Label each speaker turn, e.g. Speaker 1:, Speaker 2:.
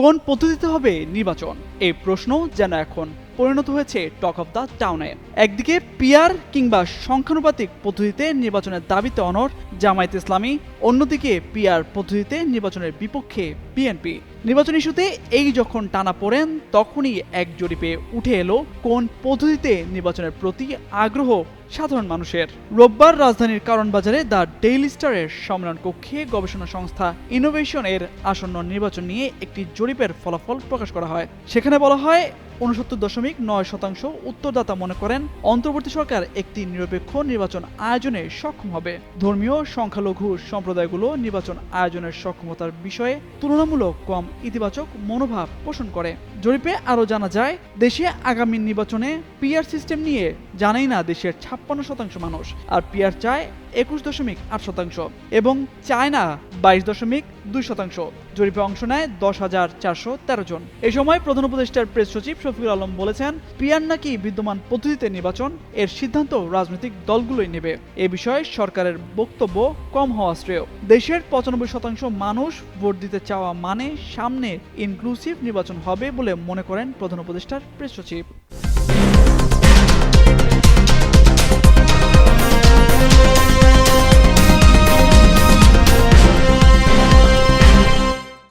Speaker 1: কোন পদ্ধতিতে হবে নির্বাচন? এই প্রশ্ন যেন এখন পরিণত হয়েছে টক অফ দ্য টাউনে। একদিকে পিয়ার কিংবা সংখ্যানুপাতিক পদ্ধতিতে নির্বাচনের দাবিতে অনর জামায়াত ইসলামী, অন্যদিকে পিয়ার পদ্ধতিতে নির্বাচনের বিপক্ষে বিএনপি। নির্বাচন ইস্যুতে এই যখন টানা পড়েন, তখনই এক জরিপে উঠে এলো কোন পদ্ধতিতে নির্বাচনের প্রতি আগ্রহ সাধারণ মানুষের। রোববার রাজধানীর কারণ বাজারে দ্য ডেইলি স্টারের সম্মেলন কক্ষে গবেষণা সংস্থা ইনোভেশন এর আসন্ন নির্বাচন নিয়ে একটি জরিপের ফলাফল প্রকাশ করা হয়। সেখানে বলা হয় উনসত্তর দশমিক নয় শতাংশ উত্তরদাতা মনে করেন, অন্তর্বর্তী সরকার একটি নিরপেক্ষ নির্বাচন আয়োজনে সক্ষম হবে। ধর্মীয় সংখ্যালঘু সম্প্রদায়গুলো নির্বাচন আয়োজনের সক্ষমতার বিষয়ে তুলনামূলক কম ইতিবাচক মনোভাব পোষণ করে। জরিপে আরও জানা যায়, দেশে আগামী নির্বাচনে পিআর সিস্টেম নিয়ে জানেই না দেশের ছাপ্পান্ন শতাংশ মানুষ, আর পিয়ার চায় একুশ দশমিক আট শতাংশ এবং চায় না বাইশ দশমিক দুই শতাংশ। জরিপে অংশ নেয় দশ হাজার চারশো তেরো জন। এ সময় প্রধান উপদেষ্টার প্রেস সচিব শফিকুল আলম বলেছেন, পিয়ার নাকি বিদ্যমান পদ্ধতিতে নির্বাচন, এর সিদ্ধান্ত রাজনৈতিক দলগুলোই নেবে। এ বিষয়ে সরকারের বক্তব্য কম হওয়া শ্রেয়। দেশের পঁচানব্বই শতাংশ মানুষ ভোট দিতে চাওয়া মানে সামনে ইনক্লুসিভ নির্বাচন হবে বলে মনে করেন প্রধান উপদেষ্টার প্রেস সচিব।